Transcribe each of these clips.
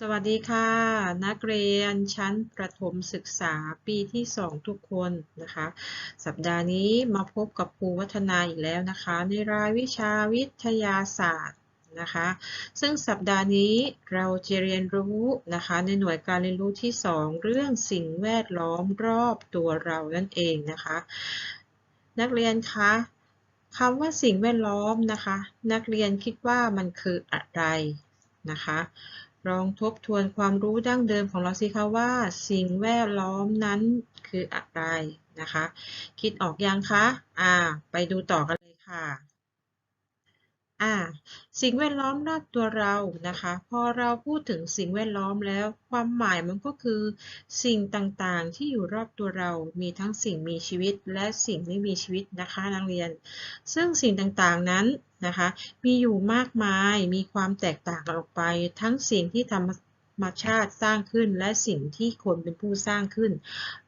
สวัสดีค่ะ นักเรียนชั้นประถมศึกษาปีที่ 2 ทุกคนนะคะ สัปดาห์นี้มาพบกับครูวัฒนาอีกแล้วนะคะ ในรายวิชาวิทยาศาสตร์นะคะ ซึ่งสัปดาห์นี้เราจะเรียนรู้นะคะ ในหน่วยการเรียนรู้ที่ 2 เรื่องสิ่งแวดล้อมรอบตัวเรานั่นเองนะคะ นักเรียนคะคำว่าสิ่งแวดล้อมนะคะ นักเรียนคิดว่ามันคืออะไรนะคะ ลองทบทวนความรู้ดั้งเดิมของเราสิคะว่า สิ่งแวดล้อมนั้นคืออะไรนะคะ คิดออกยังคะ อ่า ไปดูต่อกันเลยค่ะ อ่าสิ่งแวดล้อมรอบตัวเรานะคะ พอเราพูดถึงสิ่งแวดล้อมแล้ว ความหมายมันก็คือ สิ่งต่างๆ ที่อยู่รอบตัวเรา มีทั้งสิ่งมีชีวิตและสิ่งไม่มีชีวิตนะคะนักเรียน ซึ่งสิ่งต่างๆนั้นนะคะ มีอยู่มากมายมีความแตกต่างกันออกไป ทั้งสิ่งที่ธรรม มชาติสร้างขึ้น และสิ่งที่คนเป็นผู้สร้างขึ้น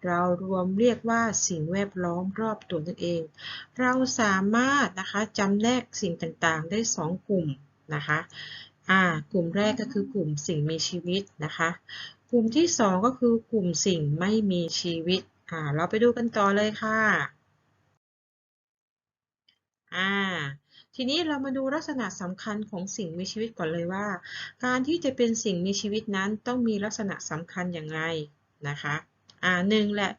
เรารวมเรียกว่าสิ่งแวดล้อมรอบตัวนั่นเอง เราสามารถนะคะจำแนกสิ่งต่างๆ ได้ 2 กลุ่มนะคะอ่ากลุ่มแรกก็คือกลุ่มสิ่งมีชีวิตนะคะ กลุ่มที่ 2 ก็คือกลุ่มสิ่งไม่มีชีวิตอ่าเราไปดูกันต่อเลยค่ะอ่า ทีนี้เรามาดูลักษณะสำคัญของสิ่งมีชีวิตก่อนเลยว่า การที่จะเป็นสิ่งมีชีวิตนั้นต้องมีลักษณะสำคัญอย่างไรนะคะอ่าหนึ่งแหละ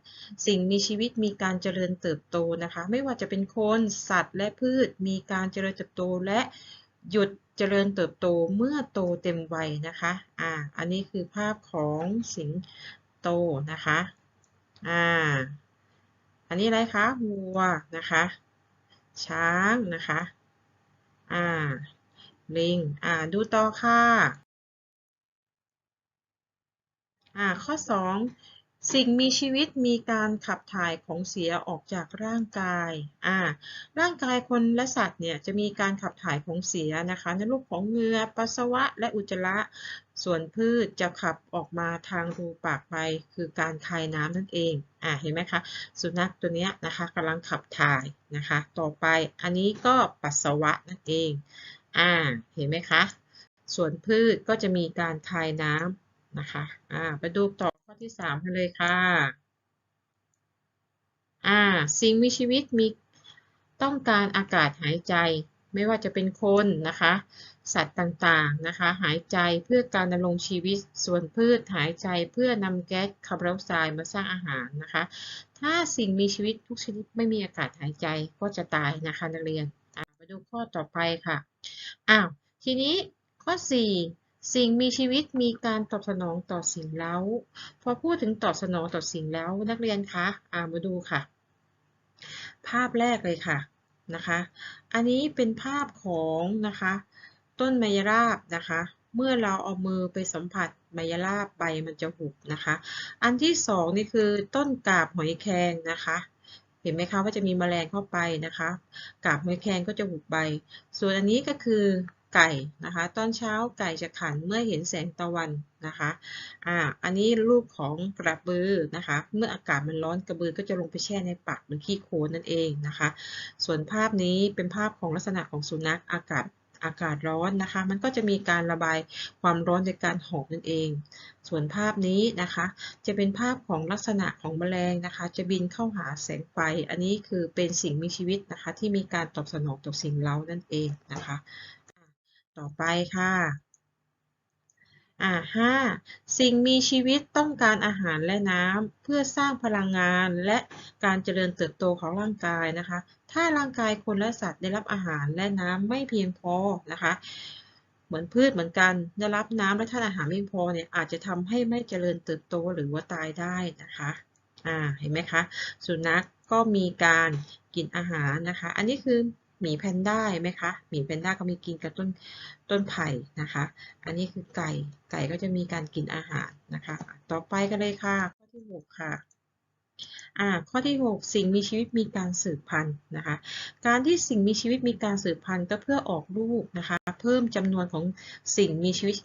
สิ่งมีชีวิตมีการเจริญเติบโตนะคะ ไม่ว่าจะเป็นคนสัตว์และพืช มีการเจริญเติบโตและหยุดเจริญเติบโตเมื่อโตเต็มวัยนะคะอ่าอันนี้คือภาพของสิงโตนะคะอ่าอันนี้อะไรคะวัวนะคะ ช้างนะคะ อ่า ลิง อ่า ดูต่อค่ะ อ่า ข้อ 2 สิ่งมีชีวิตมีการขับถ่ายของเสียออกจากร่างกายอ่าร่างกายคนและสัตว์เนี่ยจะมีการขับถ่ายของเสียนะคะในรูปของเหงื่อปัสสาวะ และอุจจาระ ส่วนพืชจะขับออกมาทางรูปากไป คือการคายน้ำนั่นเองอ่าเห็นไหมคะสุนัขตัวนี้นะคะกำลังขับถ่ายนะคะ ต่อไปอันนี้ก็ปัสสาวะนั่นเองอ่าเห็นไหมคะส่วนพืชก็จะมีการคายน้ำ นะคะอ่าไปดูต่อข้อที่3กันเลยค่ะอ่าสิ่งมีชีวิตมีต้องการอากาศหายใจ ไม่ว่าจะเป็นคนนะคะ สัตว์ต่างๆนะคะ หายใจเพื่อการดำรงชีวิตส่วนพืชหายใจเพื่อนำแก๊สคาร์บอนไดออกไซด์มาสร้างอาหารนะคะ ถ้าสิ่งมีชีวิตทุกชนิดไม่มีอากาศหายใจก็จะตายนะคะนักเรียนมาดูข้อต่อไปค่ะอ้าวทีนี้ข้อ 4 สิ่งมีชีวิตมีการตอบสนองต่อสิ่งเล้า พอพูดถึงตอบสนองต่อสิ่งเล้านักเรียนคะอ่ามาดูค่ะ ภาพแรกเลยค่ะนะคะ อันนี้เป็นภาพของนะคะ ต้นไมยราบนะคะ เมื่อเราเอามือไปสัมผัสไมยราบใบมันจะหุบนะคะ อันที่สองนี่คือต้นกาบหอยแครงนะคะเห็นไหมคะว่าจะมีแมลงเข้าไปนะคะ กาบหอยแครงก็จะหุบใบ ส่วนอันนี้ก็คือ ไก่นะคะ ตอนเช้าไก่จะขันเมื่อเห็นแสงตะวันนะคะอ่าอันนี้รูปของกระบือนะคะ เมื่ออากาศมันร้อนกระบือก็จะลงไปแช่ในปักหรือขี้โคลนนั่นเองนะคะ ส่วนภาพนี้เป็นภาพของลักษณะของสุนัขอากาศอากาศร้อนนะคะ มันก็จะมีการระบายความร้อนในการหอบนั่นเอง ส่วนภาพนี้นะคะ จะเป็นภาพของลักษณะของแมลงนะคะ จะบินเข้าหาแสงไฟ อันนี้คือเป็นสิ่งมีชีวิตนะคะ ที่มีการตอบสนองต่อสิ่งเร้านั่นเองนะคะ ต่อไปค่ะอ่าห้าสิ่งมีชีวิตต้องการอาหารและน้ำเพื่อสร้างพลังงานและการเจริญเติบโตของร่างกายนะคะ ถ้าร่างกายคนและสัตว์ได้รับอาหารและน้ำไม่เพียงพอนะคะ เหมือนพืชเหมือนกันได้รับน้ำและท่านอาหารไม่พอเนี่ยอาจจะทำให้ไม่เจริญเติบโตหรือว่าตายได้นะคะอ่าเห็นไหมคะสุนัขกก็มีการกินอาหารนะคะ อันนี้คือ หมีแพนด้าไหมคะหมีแพนด้าก็มีกินกับต้นต้นไผ่นะคะ อันนี้คือไก่ไก่ก็จะมีการกินอาหารนะคะ ต่อไปกันเลยค่ะข้อที่ 6 ค่ะ อ่าข้อที่ 6 สิ่งมีชีวิตมีการสืบพันธุ์นะคะ การที่สิ่งมีชีวิตมีการสืบพันธุ์ก็เพื่อออกลูกนะคะ เพิ่มจำนวนของสิ่งมีชีวิต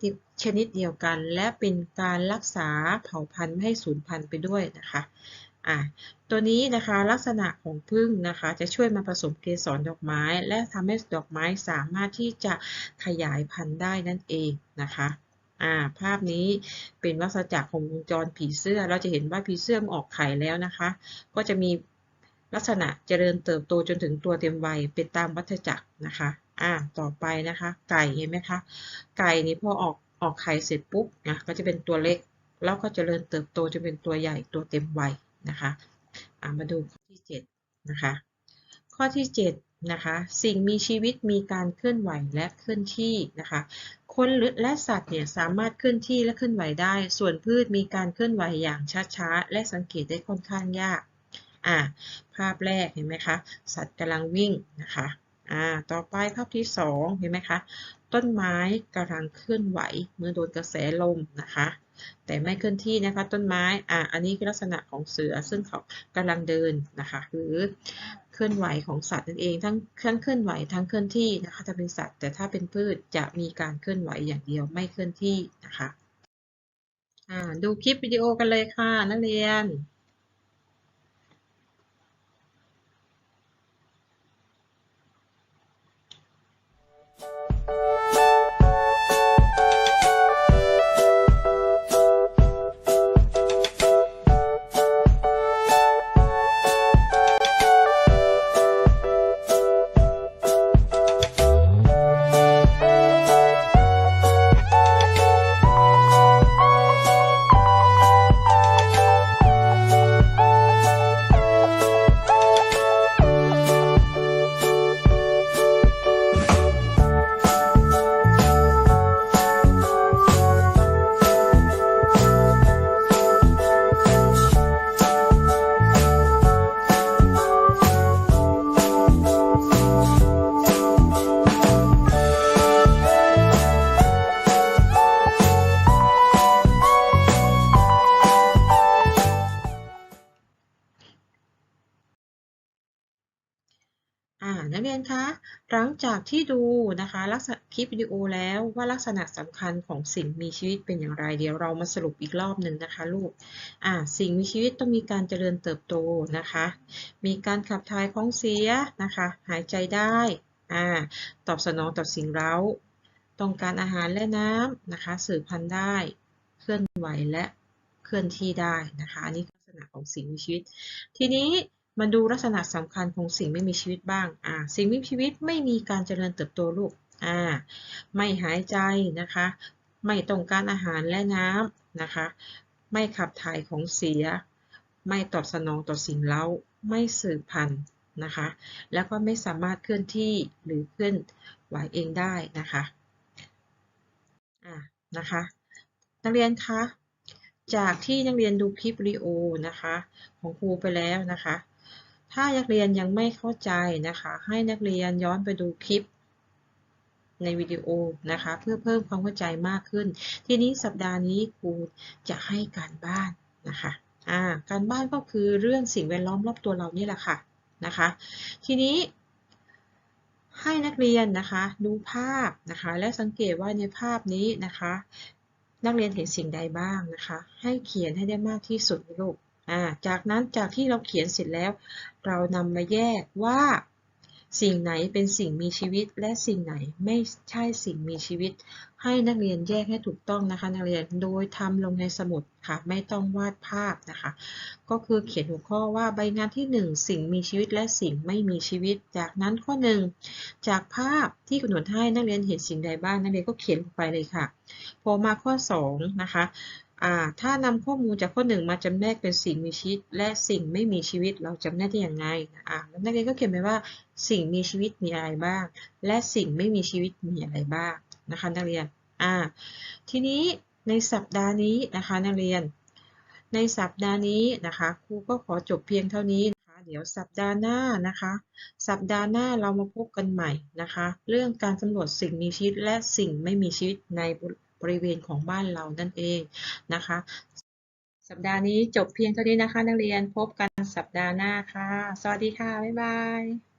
ชนิดเดียวกัน และเป็นการรักษาเผ่าพันธุ์ไม่ให้สูญพันธุ์ไปด้วยนะคะอะตัวนี้นะคะลักษณะของพึ่งนะคะ จะช่วยมาผสมเกสรดอกไม้ และทำให้ดอกไม้สามารถที่จะขยายพันธุ์ได้นั่นเองนะคะ อ่าภาพนี้เป็นวัฏจักรของวงจรผีเสื้อ เราจะเห็นว่าผีเสื้อมันออกไข่แล้วนะคะ ก็จะมีลักษณะเจริญเติบโตจนถึงตัวเต็มวัยเป็นตามวัฏจักรนะคะอ่าต่อไปนะคะ ไก่เห็นไหมคะ ไก่นี่พอออกออกไข่เสร็จปุ๊บนะก็จะเป็นตัวเล็ก แล้วก็เจริญเติบโตจนเป็นตัวใหญ่ตัวเต็มวัยนะคะอ่ามาดูข้อที่7นะคะข้อที่7นะคะสิ่งมีชีวิตมีการเคลื่อนไหวและเคลื่อนที่นะคะ คนและสัตว์เนี่ยสามารถเคลื่อนที่และเคลื่อนไหวได้ ส่วนพืชมีการเคลื่อนไหวอย่างช้าๆ และสังเกตได้ค่อนข้างยากอ่าภาพแรกเห็นไหมคะ สัตว์กำลังวิ่งนะคะอ่าต่อไปภาพที่ 2 เห็นไหมคะ ต้นไม้กำลังเคลื่อนไหวเมื่อโดนกระแสลมนะคะ แต่ไม่เคลื่อนที่นะคะต้นไม้อ่าอันนี้คือลักษณะของเสือซึ่งเขากำลังเดินนะคะ หรือเคลื่อนไหวของสัตว์นั่นเอง ทั้งทั้งเคลื่อนไหวทั้งเคลื่อนที่นะคะจะเป็นสัตว์ แต่ถ้าเป็นพืชจะมีการเคลื่อนไหวอย่างเดียวไม่เคลื่อนที่นะคะดูคลิปวิดีโอกันเลยค่ะนักเรียน หลังจากที่ดูนะคะลักษณะคลิปวิดีโอแล้วว่าลักษณะสำคัญของสิ่งมีชีวิตเป็นอย่างไร เดี๋ยวเรามาสรุปอีกรอบหนึ่งนะคะลูกอ่าสิ่งมีชีวิตต้องมีการเจริญเติบโตนะคะ มีการขับถ่ายของเสียนะคะ หายใจได้อ่าตอบสนองต่อสิ่งเร้า ต้องการอาหารและน้ำนะคะสืบพันธุ์ได้เคลื่อนไหวและเคลื่อนที่ได้นะคะอันนี้ลักษณะของสิ่งมีชีวิต ทีนี้ มาดูลักษณะสำคัญของสิ่งไม่มีชีวิตบ้าง อ่า สิ่งมีชีวิตไม่มีการเจริญเติบโตลูก อ่า ไม่หายใจนะคะ ไม่ต้องการอาหารและน้ำนะคะ ไม่ขับถ่ายของเสีย ไม่ตอบสนองต่อสิ่งเร้า ไม่สืบพันธุ์นะคะ แล้วก็ไม่สามารถเคลื่อนที่หรือเคลื่อนไหวเองได้นะคะ อ่า นะคะ นักเรียนคะ จากที่นักเรียนดูคลิปวิดีโอนะคะของครูไปแล้วนะคะ ถ้านักเรียนยังไม่เข้าใจนะคะ ให้นักเรียนย้อนไปดูคลิปในวิดีโอนะคะ เพื่อเพิ่มความเข้าใจมากขึ้น ทีนี้สัปดาห์นี้ครูจะให้การบ้านนะคะอ่าการบ้านก็คือเรื่องสิ่งแวดล้อมรอบตัวเรานี่แหละค่ะนะคะ ทีนี้ให้นักเรียนนะคะดูภาพนะคะ และสังเกตว่าในภาพนี้นะคะ นักเรียนเห็นสิ่งใดบ้างนะคะ ให้เขียนให้ได้มากที่สุดลูก อ่าจากนั้นจากที่เราเขียนเสร็จแล้ว เรานำมาแยกว่า สิ่งไหนเป็นสิ่งมีชีวิต และสิ่งไหนไม่ใช่สิ่งมีชีวิต ให้นักเรียนแยกให้ถูกต้องนะคะนักเรียนโดยทำลงในสมุดค่ะไม่ต้องวาดภาพนะคะ ก็คือเขียนหัวข้อว่าใบงานที่ 1 สิ่งมีชีวิตและสิ่งไม่มีชีวิต จากนั้นข้อ 1 จากภาพที่กำหนดให้นักเรียนเห็นสิ่งใดบ้างนักเรียนก็เขียนลงไปเลยค่ะ พอมาข้อ2นะคะ ถ้านำข้อมูลจากข้อ1มาจำแนกเป็นสิ่งมีชีวิต และสิ่งไม่มีชีวิตเราจำแนกได้อย่างไรอ่านักเรียนก็เขียนไปว่า สิ่งมีชีวิตมีอะไรบ้าง และสิ่งไม่มีชีวิตมีอะไรบ้างนะคะนักเรียนอ่าทีนี้ในสัปดาห์นี้นะคะนักเรียน ในสัปดาห์นี้นะคะครูก็ขอจบเพียงเท่านี้นะคะเดี๋ยวสัปดาห์หน้านะคะ สัปดาห์หน้าเรามาพบกันใหม่นะคะ เรื่องการสำรวจสิ่งมีชีวิตและสิ่งไม่มีชีวิตใน บริเวณของบ้านเรานั่นเองนะคะ สัปดาห์นี้จบเพียงเท่านี้นะคะ นักเรียนพบกันสัปดาห์หน้าค่ะ สวัสดีค่ะ บ๊ายบาย